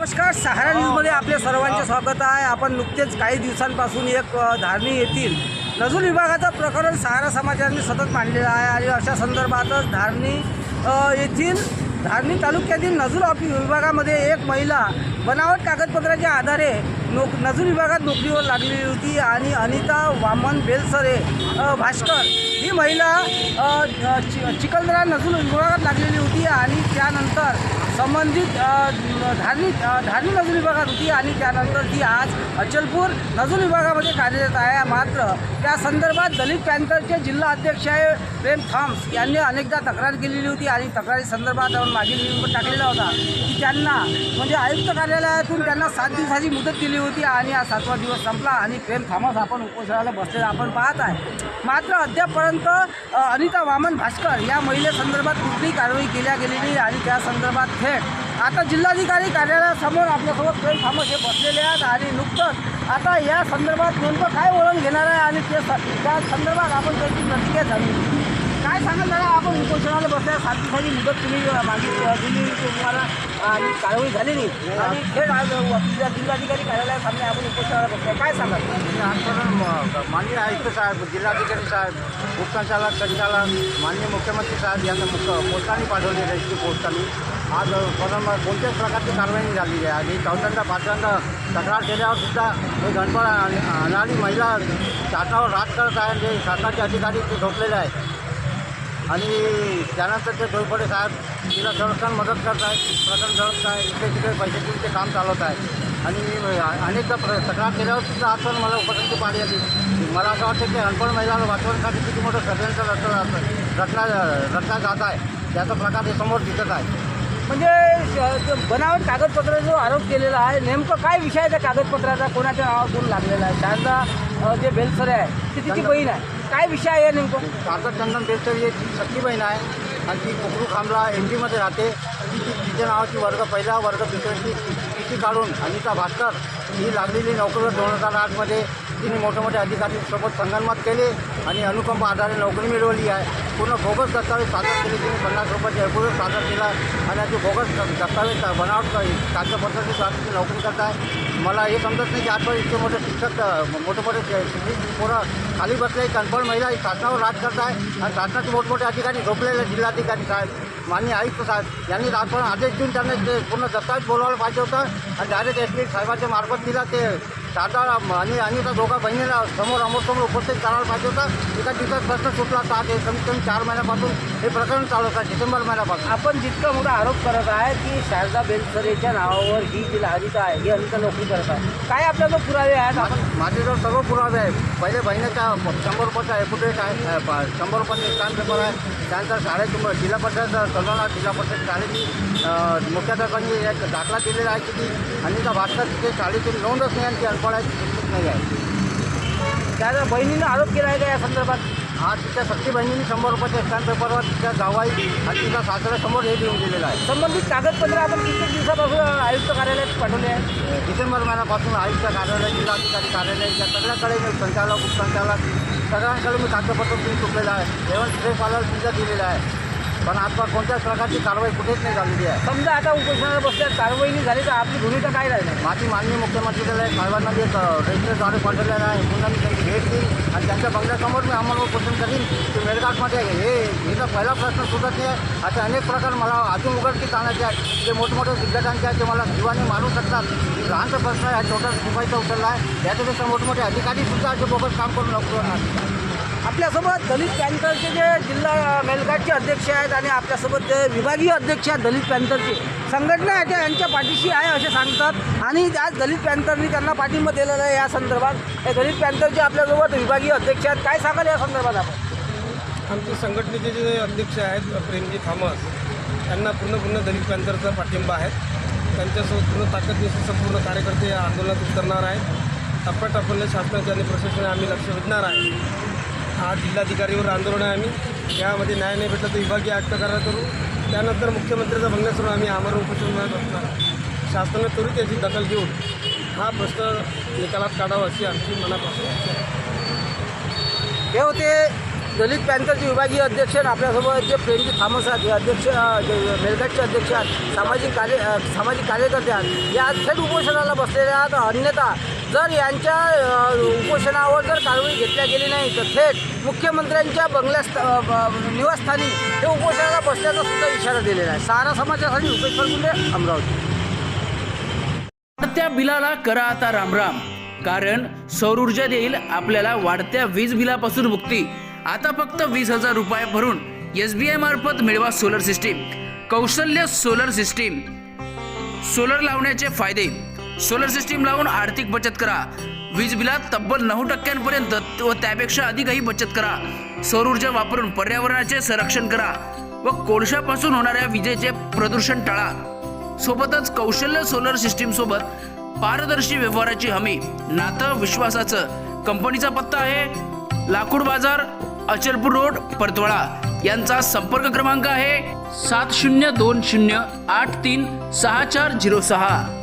नमस्कार सहारा न्यूजमध्ये आपले सर्वांचे स्वागत आहे. आपण नुकतेच काही दिवसांपासून एक धारणी येथील नजूल विभागाचं प्रकरण सहारा समाजाने सतत मांडलेलं आहे आणि अशा संदर्भातच धारणी येथील धारणी तालुक्यातील नजूल ऑफिस विभागामध्ये एक महिला बनावट कागदपत्राच्या आधारे नोक नजूल विभागात नोकरीवर लागलेली होती आणि अनिता वामन बेलसरे भास्कर ही महिला चि चिखलदरा नजूल विभागात लागलेली होती आणि त्यानंतर संबंधित धार्मिक धार्मिक नजूल विभागात होती आणि त्यानंतर ती आज अचलपूर नजूल विभागामध्ये कार्यरत आहे. मात्र त्या संदर्भात दलित पॅन्थरचे जिल्हा अध्यक्ष आहे प्रेम थॉम्स यांनी अनेकदा तक्रार केलेली होती आणि तक्रारी संदर्भात मागील टाकलेला होता की त्यांना म्हणजे आयुक्त कार्यालयातून त्यांना सात दिवसाची मुदत दिली होती आणि हा सातवा दिवस संपला आणि प्रेम थॉमस आपण उपोषणाला बसलेला आपण पाहत आहे. मात्र अद्यापपर्यंत अनिता वामन भास्कर या महिलेसंदर्भात कुठलीही कारवाई केल्या गेलेली आणि त्या संदर्भात थेट आता जिल्हाधिकारी कार्यालयासमोर आपल्यासोबत प्रेम थॉमस हे बसलेले आहेत आणि नुकतंच आता या संदर्भात नेमकं काय वळण घेणार आहे आणि ते स- त्या संदर्भात आपण त्यांची प्रतिक्रिया जाणून सांगा जरा आपण उपोषणाला बसल्या सात दिवसाची मुदत तुम्ही मागितली दिली तुम्हाला आणि कारवाई झाली नाही आणि थेट आज अ, आपल्या जिल्हाधिकारी कार्यालयासामने आपण उपोषणाला बसल्या. काय सांगा? हे आंदोलन माननीय आयुक्त साहेब जिल्हाधिकारी साहेब उपसंचालक संचालक माननीय मुख्यमंत्री साहेब यांना मुख्य पोस्टांनी पाठवली रेस्क्यू पोस्टांनी. आज प्रथम कोणत्याच प्रकारची कारवाई नाही झालेली आहे. आणि चौथ्यांदा पाचव्यांदा तक्रार केल्यावर सुद्धा हे गणपत अनाडी महिला शासनावर राज करत आहे आणि जे शासनाचे अधिकारी ते झोपलेले आहे आणि त्यानंतर ते डोईपडे साहेब तिला संरक्षण मदत करत आहेत प्रकरण जळत आहे इकडे तिकडे पैसे ते काम चालवत आहे आणि अनेकदा प्र तक्रार केल्यावर सुद्धा आजवर मला उपस्थिती पाडी आली मला असं वाटतं की अनपढ महिला वाचवण्यासाठी किती मोठं षडयंत्र रचलं रचना रचना जात आहे. त्याचा प्रकार हे समोर दिसत आहे. म्हणजे ते बनावट कागदपत्र जो आरोप केलेला आहे नेमकं काय विषय आहे त्या कागदपत्राचा? कोणाच्या नावातून लागलेला आहे? शारदा जे बेलसरे आहे ती तिची बहीण आहे. काय विषय आहे नेमकं? सार्थक चंदन ही एक सख्खी बहीण आहे. आणि ती कोकरू खांबला एम डीमध्ये राहते. ती ती- तिच्या नावाची वर्ग पहिला वर्ग दुसऱ्याची सी काढून अनिता भास्कर ही लागलेली नोकरीवर दोन हजार आठमध्ये तिने मोठ्या मोठ्या अधिकाऱ्यांसोबत संगनमत केले आणि अनुकंप आधारे नोकरी मिळवली आहे. पूर्ण बोगस दस्तावेज सादर केले तिने पन्नास रुपयाचे एकोणीस सादर केला आणि अशी बोगस दस्तावेज बनावट कागदपत्राची ती नोकरी करत आहे मला हे समजत नाही की आजवर इतके मोठे शिक्षक मोठे मोठे शिक्षित पोरं खाली बसले कन्फर्म महिला ही शासनावर राज करत आहे आणि शासनाचे मोठमोठे अधिकारी झोपलेले जिल्हाधिकारी साहेब माननीय आयुक्त साहेब. यांनी राजपण आदेश देऊन त्यांना ते पूर्ण दस्तावेज बोलवायला पाहिजे होतं आणि डायरेक्ट एस पी साहेबांच्या मार्फत तिला ते दादा आणि आणि त्या दोघा बहिणीला समोर समोर उपस्थित करायला पाहिजे होतं. एका दिवसात प्रश्न सुटला होता ते कमीत कमी चार महिन्यापासून हे प्रकरण चालू आहे डिसेंबर महिन्यापासून. आपण जितका मोठा आरोप करत आहे की शारदा बेलसरेच्या नावावर ही जी अनिता आहे ही अनिता नोकरी करत आहे. काय आपल्याला पुरावे आहेत? आपण सर्व पुरावे आहे पहिले बहिणीचा शंभर रुपयाचा एफुटेट आहे शंभर रुपयाचे स्टॅम्प पेपर आहे. त्यानंतर शाळेत जिल्हा परिषद चलवणार जिल्हा परिषद शाळेची मुख्याध्यापकांनी एक दाखला दिलेला आहे की ती अनिता भास्कर तिथे शाळेची नोंदच नाही आणि शिक्षित नाही आहे. त्या बहिणीनं आरोप केला आहे का या संदर्भात? आज तिच्या सख्खी बहिणीने शंभर रुपयाच्या स्टॅम्प पेपरवर तिच्या जावाई आणि तिच्या सासऱ्यासमोर हे लिहून दिलेलं आहे. संबंधित कागदपत्र आपण किती दिवसापासून आयुक्त कार्यालयात पाठवले आहे डिसेंबर महिन्यापासून आयुक्त कार्यालय जिल्हाधिकारी कार्यालय या सगळ्याकडे मी संचालक उपसंचालक सगळ्यांकडे मी कागदपत्र तुम्ही चुकलेलं आहे. जेवण श्रेयपाला सुद्धा दिलेलं आहे. पण आजपास कोणत्याच प्रकारची कारवाई कुठेच नाही झालेली आहे. समजा आता उपोषणाला बसल्यात कारवाई नाही झाली तर आपली भूमिका काय राहील? माझी माननीय मुख्यमंत्र्याला साहेबांना मी एक रजिस्टरद्वारे पाठवलेलं आहे पुन्हा मी त्यांची भेट घेईन आणि त्यांच्या बंगल्यासमोर मी आम्हाला पोषण करीन. की मेळघाटमध्ये हे हिचा पहिला प्रश्न सुटत नाही. आहे असे अनेक प्रकार मला अजून उघडकीस आणायचे आहेत. जे मोठमोठे विद्यार्थ्यांचे आहेत ते मला जीवाने मारू शकतात. लहानसा प्रश्न आहे छोटा शिपाईचा उचलला आहे. याच्यापेक्षा मोठमोठे अधिकारीसुद्धा असे बोगस काम करून नको आपल्यासोबत दलित पॅन्थरचे जे जिल्हा मेलघाटचे अध्यक्ष आहेत आणि आपल्यासोबत ते विभागीय अध्यक्ष आहेत दलित पॅन्थरचे संघटना आहे त्या यांच्या पाठीशी आहे असे सांगतात. आणि आज दलित पॅन्थरनी त्यांना पाठिंबा दिलेला आहे या संदर्भात. हे दलित पॅन्थरचे आपल्यासोबत विभागीय अध्यक्ष आहेत. काय सांगाल या संदर्भात आपण? आमचे संघटनेचे जे अध्यक्ष आहेत प्रेमजी थॉमस त्यांना पूर्ण पूर्ण दलित पॅन्थरचा पाठिंबा आहे. त्यांच्यासोबत पूर्ण ताकद निश्चित संपूर्ण कार्यकर्ते या आंदोलनात उतरणार आहेत. टप्प्याटप्प्याने शासनाचे आणि प्रशासनाने आम्ही लक्ष वेधणार आहे. आज जिल्हाधिकारीवर आंदोलन आहे आम्ही. यामध्ये न्याय नाही भेटला तर विभागीय आयुक्त करार करू. त्यानंतर मुख्यमंत्र्याचा भंग करून आम्ही आमरण उपोषण असणार शासनानं त्वरित त्याची दखल घेऊन हा प्रश्न निकालात काढावा अशी आमची मनापासून हे होते दलित पॅन्थरचे विभागीय अध्यक्ष आणि आपल्यासोबत जे प्रेमजी थामस आहेत हे अध्यक्ष मेलघाटचे अध्यक्ष आहेत सामाजिक कार्य सामाजिक कार्यकर्ते आहेत या थेट उपोषणाला बसलेले आहेत. अन्यथा जर यांच्या उपोषणावर जर कारवाई घेतल्या गेली नाही तर थेट मुख्यमंत्र्यांच्या बंगल्या निवासस्थानी हे उपोषणाला बसल्याचा सुद्धा इशारा दिलेला आहे. सहारा समाजासाठी रुपेश फरगुंडे अमरावती. त्या बिलाला करा आता रामराम कारण सौर ऊर्जा देईल आपल्याला वाढत्या वीज बिलापासून मुक्ती. आता फक्त वीस हजार रुपये भरून एस बी आय मार्फत मिळवा सोलर सिस्टीम कौशल्य सोलर सिस्टीम सोलर लावण्याचे फायदे. सोलर सिस्टीम लावून आर्थिक बचत करा. वीज बिलात तब्बल नऊ टक्क्यांपर्यंत व त्यापेक्षा अधिकही बचत करा. सौर ऊर्जा वापरून पर्यावरणाचे संरक्षण करा व कोळशापासून होणाऱ्या विजेचे प्रदूषण टाळा. सोबतच कौशल्य सोलर सिस्टीम सोबत पारदर्शी व्यवहाराची हमी. नातं विश्वासाचं. कंपनीचा पत्ता आहे लाकूड बाजार अचलपूर रोड परतवाळा यांचा संपर्क क्रमांक आहे सात शून्य दोन शून्य आठ तीन सहा चार झिरो सहा.